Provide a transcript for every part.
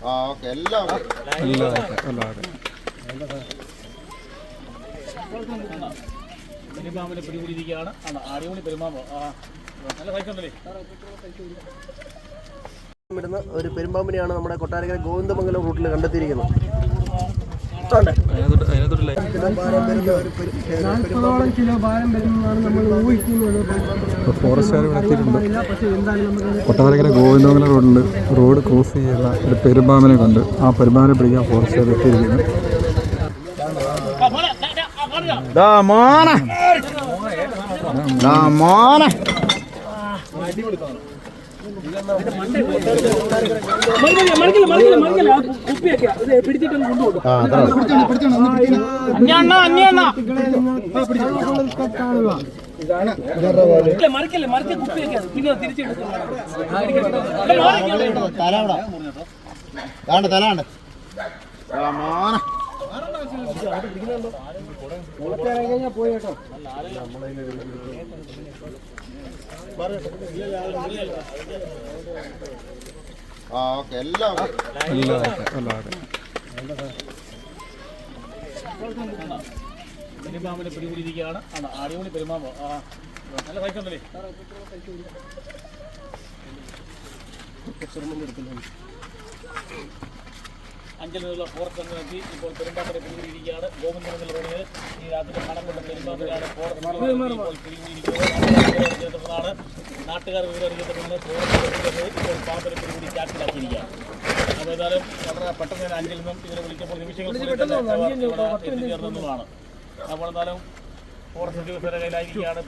ആ ഓക്കെ എല്ലാം. എല്ലാം ഓക്കെ എല്ലാം ഓക്കെ പെരുമാമ്പിനെ പിടികൂടിയിരിക്കുകയാണ് അടിപൊളി പെരുമാമ്പ് ആ നല്ല സൈസുണ്ടല്ലേ ഇടുന്ന ഒരു പെരുമ്പാമ്പിനെയാണ് നമ്മുടെ കൊട്ടാരക്കര ഗോവിന്ദമംഗലം റൂട്ടിൽ കണ്ടെത്തിയിരിക്കുന്നത് നാൽപ്പതോളം കിലോ ഭാരം വരുന്നതാണ് നമ്മൾ ഊഹിക്കുന്നത്. ഇപ്പോൾ ഫോറസ്റ്റുകാർ ഇവിടെ എത്തിയിട്ടുണ്ട് കൊട്ടാരക്കര ഗോവിന്ദമംഗലം റോഡിൽ റോഡ് ക്രോസ് ചെയ്യുന്ന ഒരു പെരുമ്പാമ്പിനെ കണ്ട് ആ പെരുമ്പാമ്പിനെ പിടിക്കാൻ ഫോറസ്റ്റുകാർ എത്തിയിരിക്കുന്നു. ദാ മോനെ. ദാ മോനെ. അടിപൊളി മറിക്കല്ലേ മറിച്ച കുപ്പിയൊക്കെ പിന്നെ തിരിച്ചെടുക്കും തല അവിടെ ആ എല്ലാം പിടികൂടിയിരിക്കുകയാണ് അടിപൊളി പെരുമാമ്പ് ആ നല്ല സൈസ് ഉണ്ടല്ലേ അഞ്ചൽ നിന്നുള്ള ഫോറസ്റ്റ് അംഗം എത്തി ഇപ്പോൾ പെരുമ്പാമ്പിനെ പിടികൂടിയിരിക്കുകയാണ്. ഗോവിന്ദനത്തിൽ റോഡിന് ഈ രാത്രി കടന്നുള്ള കൊണ്ട പെരുമ്പാമ്പിനെയാണ് ഫോറസ്റ്റ് ഇപ്പോൾ പിടികൂടിയിരിക്കുന്നതാണ് നാട്ടുകാർ വിവരം അറിയിച്ചിട്ടുണ്ട് ഫോറസ്റ്റ് ഇപ്പോൾ പാമ്പര പിടികൂടി ചാക്കിലാക്കിയിരിക്കുകയാണ്. അപ്പോൾ ഏതായാലും വളരെ പെട്ടെന്ന് ഞാൻ അഞ്ചിൽ നിന്നും ഇതിനെ വിളിച്ചപ്പോൾ നിമിഷങ്ങൾ ഇവിടെ എത്തിച്ചേർന്നതുമാണ്. അപ്പോൾ എന്തായാലും ഫോറസ്റ്റ് ഉദ്യോഗസ്ഥരുടെ കയ്യിലായിരിക്കുകയാണ്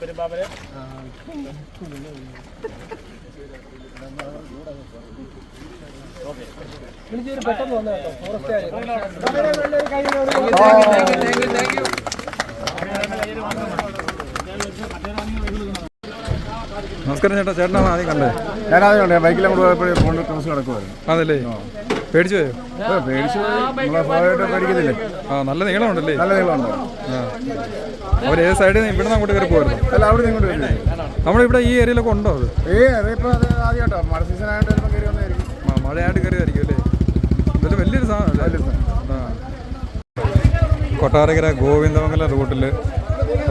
നമസ്കാരം ചേട്ടാ ചേട്ടനാണ് ആദ്യം കണ്ടത്? ഞാൻ കണ്ടേ ഞാനാദ്യം ബൈക്കിൽ അങ്ങോട്ട് പോയപ്പോഴേ ഫോണിൽ ക്രോസ് കിടക്കുമായിരുന്നു അതല്ലേ പേടിച്ചു പോയോ? പേടിച്ചു സ്വാഭാവികമായിട്ട് പേടിക്കുന്നില്ലേ ആ നല്ല നീളമുണ്ടല്ലേ? നല്ല നീളമുണ്ടോ. ആ. അവർ ഏത് സൈഡിൽ നിന്ന് ഇവിടെ നിന്ന് അങ്ങോട്ട് കയറി പോയിരുന്നു അല്ല അവിടെ നിന്ന് ഇങ്ങോട്ട് വരുന്നത് നമ്മളിവിടെ ഈ ഏരിയയിലൊക്കെ ഉണ്ടോ അത്? ഏ ഇപ്പോൾ അത് ആദ്യമായിട്ടോ? മഴ സീസൺ ആയിട്ട് വരുമ്പോൾ കയറി വന്നായിരിക്കും ആ, മഴയായിട്ട് കയറിയതായിരിക്കും അല്ലേ? കൊട്ടാരക്കര ഗോവിന്ദമംഗല റൂട്ടിൽ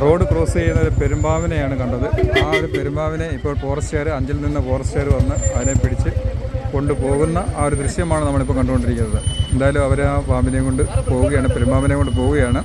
റോഡ് ക്രോസ് ചെയ്യുന്ന ഒരു പെരുമ്പാവിനെയാണ് കണ്ടത്. ആ ഒരു പെരുമ്പാവിനെ ഇപ്പോൾ ഫോറസ്റ്റുകാർ അഞ്ചിൽ നിന്ന് ഫോറസ്റ്റുകാർ വന്ന് അതിനെ പിടിച്ച് കൊണ്ടുപോകുന്ന ആ ഒരു ദൃശ്യമാണ് നമ്മളിപ്പോൾ കണ്ടുകൊണ്ടിരിക്കുന്നത്. എന്തായാലും അവർ ആ പാമ്പിനെയും കൊണ്ട് പോവുകയാണ് പെരുമ്പാവിനെയും കൊണ്ട് പോവുകയാണ്.